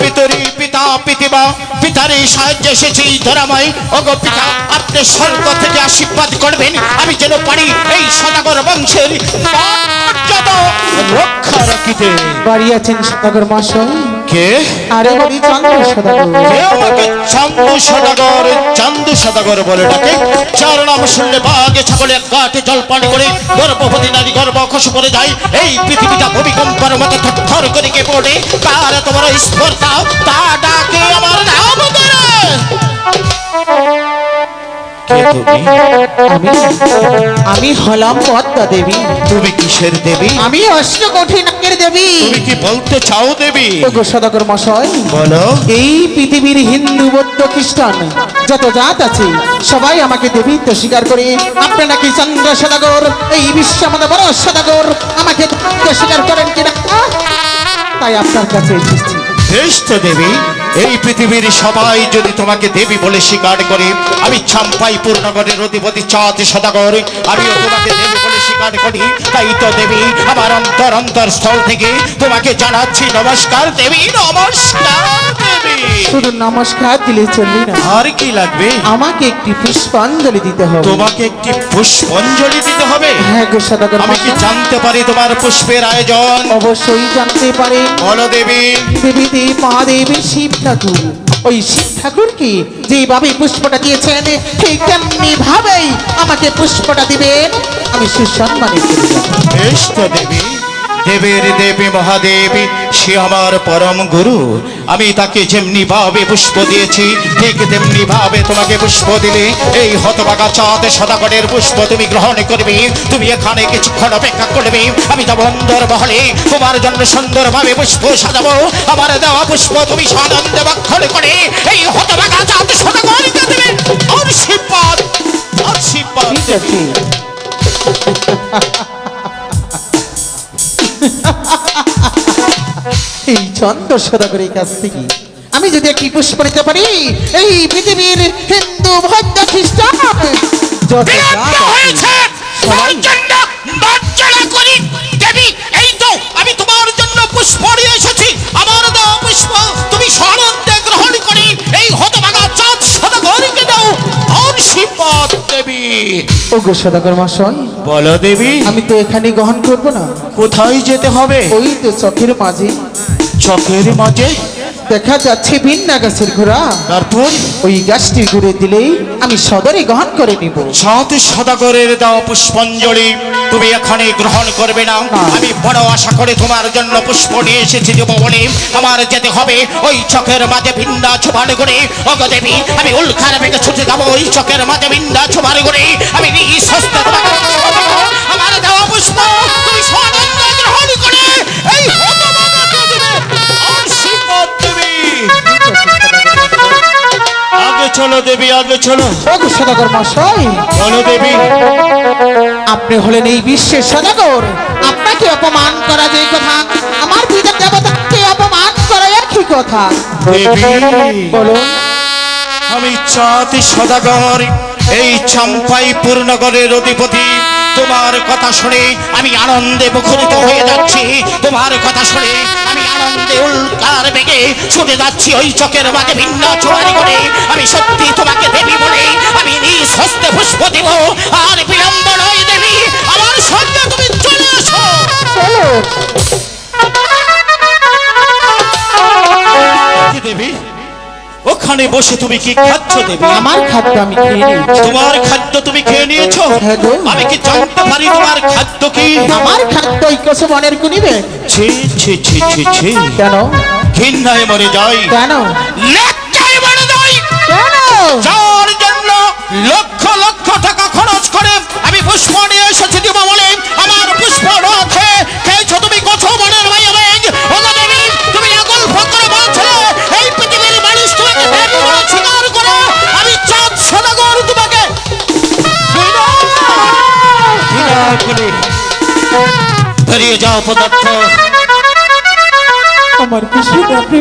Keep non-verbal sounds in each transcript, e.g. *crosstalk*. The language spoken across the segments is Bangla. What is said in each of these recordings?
পিতরি পিতা পিতিবা পিতারই সাহায্যে এসেছি ধরাময়। ওগো পিতা, আপনি স্বর্গ থেকে আশীর্বাদ করবেন। আমি যেন পারি এই সদাগর বংশের রক্ষা রাখিতে বাড়ি আছেন সদাগর কে? আরে বাড়ি সদাগর। কে আমাকে চান্দু সদাগর চান্দু সদাগর বলে ডাকে। নাম শুনলে বাঘে ছাগলে জল পান করে গর্ভবতী নারী গর্ভ খস করে যায়। এই পৃথিবীটা ভূমিকম্পের মতো থর করে কে পড়ে কার তোমার স্পর্ধা তা তুমি আমি আমি হলাম পদ্মা দেবী। তুমি কিসের দেবী? আমি অষ্টকোঠি নাগের দেবী। তুমি কি বলতে চাও দেবী? ওগো সদাগর মশাই বলো। এই পৃথিবীর হিন্দু বৌদ্ধ খ্রিস্টান যত জাত আছে সবাই আমাকে দেবী তো স্বীকার করে। আপনি নাকি চন্দ্র সদাগর? এই বিশ্ব আমাদের বড় সদাগর আমাকে স্বীকার করেন কিনা? তাই আপনার কাছে এসেছি। তো দেবী এই পৃথিবীর সবাই যদি তোমাকে দেবী বলে স্বীকার করে, আমি ছাম্পাই পূর্ণগরের অধিপতি চাঁদ সদাগর, আমিও তোমাকে দেবী বলে স্বীকার করি। তাই তো দেবী, আমার অন্তর অন্তর স্থল থেকে তোমাকে জানাচ্ছি, নমস্কার দেবী, নমস্কার। শুধু নমস্কার দিলে চলবে না। আর কি লাগবে? আমাকে একটি পুষ্পাঞ্জলি দিতে হবে। তোমাকে একটি পুষ্পাঞ্জলি দিতে হবে। হ্যাঁ গো সদাগর আমি কি জানতে পারি তোমার পুষ্পের আয়োজন? অবশ্যই জানতে পারেন বলো দেবী। দেবীতে মহাদেবের শিব ঠাকুর। ওই শিব ঠাকুরকে যেভাবে পুষ্পটা দিয়েছেন ঠিক তেমনি ভাবেই আমাকে পুষ্পটা দিবেন। আমি সুসম্মানে চলে বেশ তো দেবী। দেবের দেবী মহাদেবী, সে আমার পরম গুরু। আমি তাকে যেমনি ভাবে পুষ্প দিয়েছি, ঠিক তেমনি ভাবে তোমাকে পুষ্প দিলে। এই হতবাগা চাঁদ সদাগরের পুষ্প তুমি গ্রহণ করবে, তুমি এখানে কিছুক্ষণ অপেক্ষা করবে। আমি যাব অন্দর মহলে, তোমার জন্য সুন্দরভাবে পুষ্প সাজাবো। আমার দেওয়া পুষ্প তুমি সানন্দে বক্ষণ করে, এই হতবাগা চাঁদ সদাগরকে দেবে আশীর্বাদ আশীর্বাদ ঠিক। আছে। এই চন্দ্র সদাগরের কাছ থেকে আমি যদি একটি পুষ্প নিতে পারি এই পৃথিবীর হিন্দু বৌদ্ধ খ্রিস্টান যত জাত বিলম্ব আছে, হয়েছে সবাই জন্য মার্জনা করি। দেবী এই তো আমি তোমার জন্য পুষ্প নিয়ে এসেছি। আমার দাও পুষ্প তুমি সানন্দে গ্রহণ করি। এই হতভাগা চাঁদ সদাগরকে দাও। আশীর্বাদ দেবী। ওগো সদাগর মশাই বলো দেবী। আমি তো এখানে গ্রহণ করব না। কোথায় যেতে হবে? ওই তো চোখের মাঝে। চকের মাঝে দেখা যাচ্ছে ভিন্না গাছের ঘোড়া। তারপর ওই গাছটি ঘুরে দিলেই আমি সদরে গ্রহণ করে নিব। চাঁদ সদাগরের দেওয়া পুষ্পাঞ্জলি। তুমি এখানে গ্রহণ করবে না। আমি বড় আশা করে তোমার জন্য পুষ্প নিয়ে এসেছি দেবো বলে আমার যেতে হবে ওই চকের মাঝে ভিন্ডা ছোপার করে অগদেবী আমি উল্খার বেগে ছুটে যাব ওই চকের মাঝে ভিন্ডা ছোপার করে আমি তোমাকে আমার দেওয়া পুষ্প। চলো দেবী আগে চলো। ওগো সদাগর মশাই। বলো দেবী। আপনি হলেন এই বিশ্বের সদাগর। আপনাকে অপমান করা যে কথা আমার পিতা দেবতাকে অপমান করা একই কথা। দেবী বলুন আমি চাঁদ সদাগর এই চাম্পাই পূর্ণগরের অধিপতি। তোমার কথা শুনে আমি আনন্দে মুখরিত হয়ে যাচ্ছি। তোমার কথা শুনে আনন্দে উল্কার বেগে ছুটে যাচ্ছি ওই চকের মাঝে ভিন্ন চোয়ারি করে আমি সত্যি তোমাকে দেবী বলে আমি নিজ হস্তে পুষ্প দিব। আর বিলম্ব নয় দেবী আমার সঙ্গে তুমি চলে কি দেবী? ওখানে বসে তুমি কি খাচ্ছ দেবী? আমার খাদ্য আমি খেয়ে নিয়েছি। তোমার খাদ্য তুমি খেয়ে নিয়েছো? হ্যাঁ আমি কি জানতে পারি তোমার খাদ্য কি? আমার খাদ্য কষে মনের কুনিবে ছি ছি ছি ছি ছি। কেন? ঘৃণায় মরে যাই। কেন? লজ্জায় মরে যাই। কেন? যার জন্য লক্ষ লক্ষ টাকা খরচ করে আমি পুষ্প নিয়ে এসেছি দিব বলে আমার পুষ্প খেয়ে খেয়েছো তুমি কত মনের মাইয়া ব্যাগ দেবী তুমি আগল ফকরে বলছিলে এই পৃথিবীর মানুষ তোমাকে দেবী বলে স্বীকার করো। আমি চাঁদ সদাগর তোমাকে বেরিয়ে যাও পদার্থ। আমার আপনি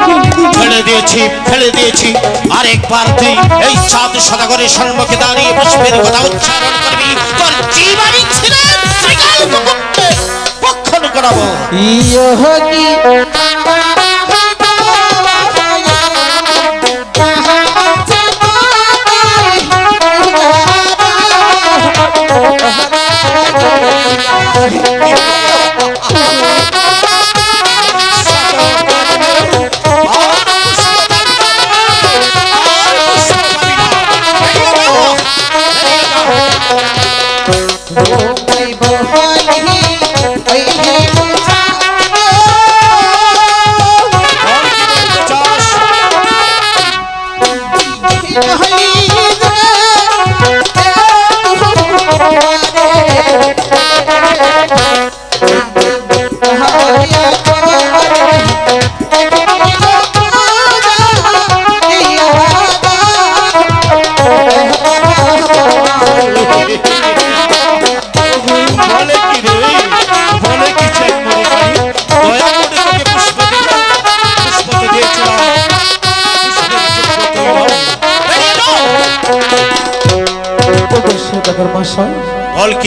ফেলে দিয়েছি ফেলে দিয়েছি। আরেকবার তুই এই চাঁদ সদাগরের সম্মুখে দাঁড়িয়ে পুষ্পের কথা উচ্চারণ করবি। তোর জীবনই ছিঁড়ে শ্রীকান্ত ভক্ষণ করাবো। ইয়োগি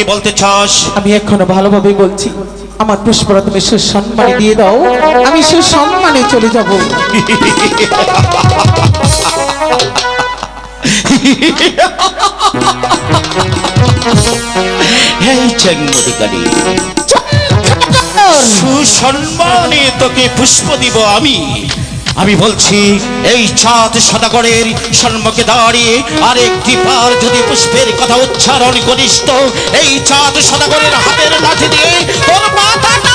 কি বলতে চাস? আমি এখনও ভালোভাবে বলছি আমার পুষ্পরা তুমি সুসম্মানে দিয়ে দাও আমি সুসম্মানে চলে যাব। সুসম্মানে তোকে পুষ্প দিব আমি। আমি বলছি, এই চাঁদ সদাগরের সম্মুখে দাঁড়িয়ে আর একটি পার যদি পুষ্পের কথা উচ্চারণ করিস তো, এই চাঁদ সদাগরের হাতের লাঠি দিয়ে তোর মাথাটা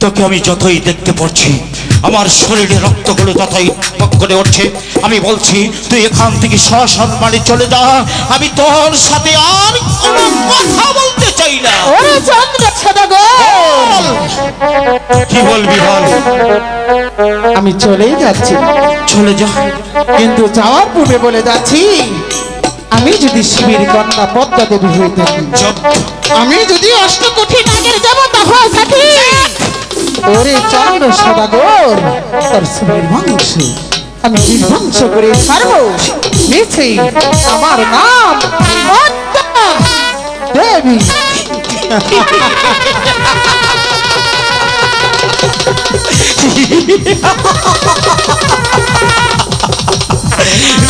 তোকে আমি যতই দেখতে পাচ্ছি আমার শরীরে রক্তগুলো পক করে উঠছে আমি বলছি তুই এখান থেকে সসম্মানে চলে যা আমি তোর সাথে আর কোনো কথা বলতে চাই না। কি বলবি বল? আমি চলেই যাচ্ছি। চলে যা। কিন্তু যাওয়ার পূর্বে বলে যাচ্ছি আমি যদি শিবের কন্যা পদ্মা দেবী হয়ে থাকি। আমি যদি অষ্টকোটি নাগের দেবতা হয়ে থাকি, ওরে চন্দ্র সদাগর, তোর বংশ আমি বিধ্বংস করে ছাড়বো। নিচে আমার নাম দেবী।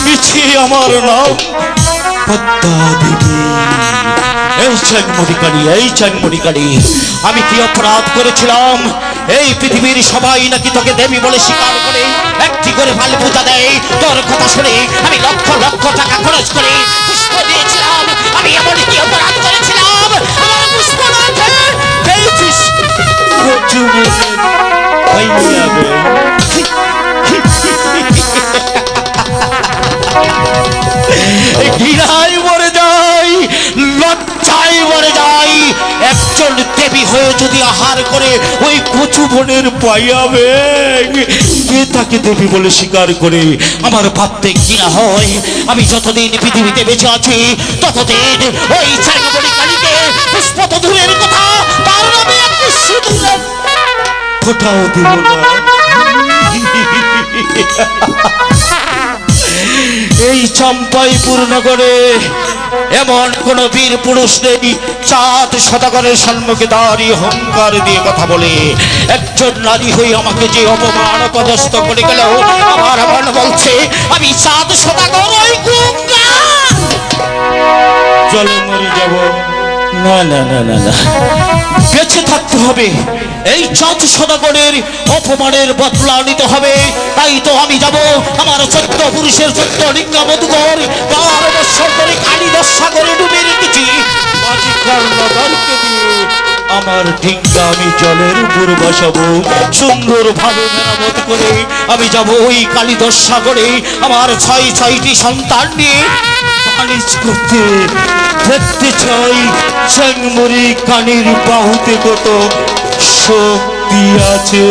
মিছি আমার নাম পদ্মা দেবী। এই আমি কি অপরাধ করেছিলাম? এই পৃথিবীর সবাই নাকি তোকে দেবী বলে স্বীকার করে, একটি করে পূজা দেয়। তোর কথা শুনে আমি লক্ষ লক্ষ টাকা খরচ করে পুষ্প দিয়েছিলাম। আমি এমন কি অপরাধ করেছিলাম? আমার পুষ্প হয়ে যদি আহার করে, ওই কচু বনের পাইয়াবে তাকে দেবী বলে স্বীকার করে? আমার ভাবতে ঘৃণা হয়। আমি যতদিন পৃথিবীতে বেঁচে আছি, ততদিন ওই দূরের কথা ফোটাও দিব না। *laughs* এই চম্পাইপুর নগরে এমন কোন বীর পুরুষ নেই, চাঁদ সদাগরের সম্মুখে দাঁড়িয়ে হংকার দিয়ে কথা বলে। একজন নারী হয়ে আমাকে যে অপমান পদস্থ করে গেল আমার মন বলছে, আমি চাঁদ সদাগর চলো মরে যাব। না না না না না। বেঁচে থাকতে হবে। এই চাঁদ সদাগরের অপমানের বদলা নিতে হবে। তাই তো আমি যাব আমার চোদ্দ পুরুষের চোদ্দ লিঙ্গা মধুকর ধরে কালী সাগরে ডুবে রেখেছি। আমার ডিঙ্গা আমি জলের উপর বসাবো। সুন্দর ভাবে মেরামত করে আমি যাব ওই কালীদশ সাগরে। আমার ছয় ছয়টি সন্তান নিয়ে বাণিজ্য করতে। দেখতে চাই চ্যাংমরি কানির বাহুতে কত শক্তি আছে।